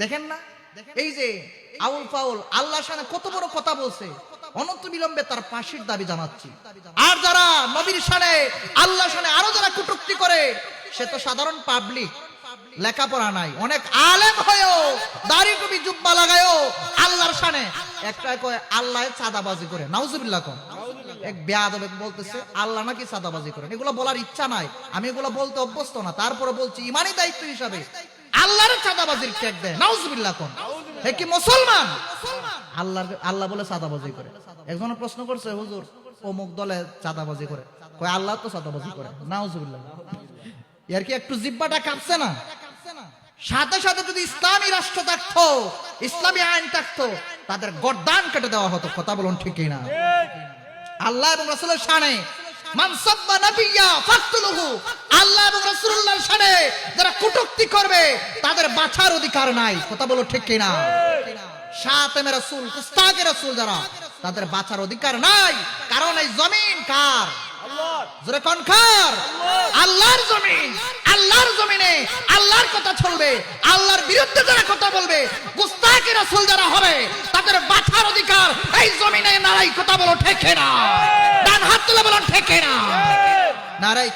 দেখেন না? এই যে আউল ফাউল আল্লাহর সামনে কত বড় কথা বলছে। অনন্ত বিলম্বে তার ফাঁসির দাবি জানাচ্ছি। আর যারা নবীর সানে আল্লাহর সানে আরও যারা কুটুক্তি করে সে তো সাধারণ পাবলিক। লেখাপড়া নাই অনেক আলেম হয়েও দাড়ি টুপি জুব্বা লাগায়ও আল্লাহর সানে একটা কয় আল্লাহ চাঁদাবাজি করে। নাউজুবিল্লাহ কম এক বেয়াদব এক বলতেছে আল্লাহ নাকি চাঁদাবাজি করেন। এগুলো বলার ইচ্ছা নাই। আমি এগুলো বলতে অভ্যস্ত না। তারপরে বলছি ইমানি দায়িত্ব হিসাবে। আল্লাহর চাঁদাবাজির চেক দেয়। নাউজুবিল্লাহ কোন? হে কি মুসলমান? আল্লাহ আল্লাহ বলে চাঁদাবাজি করে। একজন প্রশ্ন করছে হুজুর অমুক দলে চাঁদাবাজি করে। কয় আল্লাহ তো চাঁদাবাজি করে। নাউজুবিল্লাহ। এর কি একটু জিব্বাটা কাঁপছে না? সাথে সাথে যদি ইসলামী রাষ্ট্র থাকতো ইসলামী আইন থাকতো তাদের গর্দান কেটে দেওয়া হতো। কথা বলুন ঠিকই না আল্লাহ এবং রাসূলের শানে মান সাব্বা নাবিয়্যা ফাকতুলুহু। আল্লাহ এবং রাসূলুল্লাহর শানে যারা কটূক্তি করবে, তাদের বাঁচার অধিকার নাই। কথা বলো ঠিক কি না শাতেমে রাসূল কুস্তাকে রাসূল যারা, তাদের বাঁচার অধিকার নাই। কারণ এই জমিন কার? কোন কথা চলবে বিরুদ্ধে কথা বলবে হবে, তাদের অধিকার নারাই কথা বলো ঠেকে না ডান হাত তুলে বলো ঠেকে না নারাই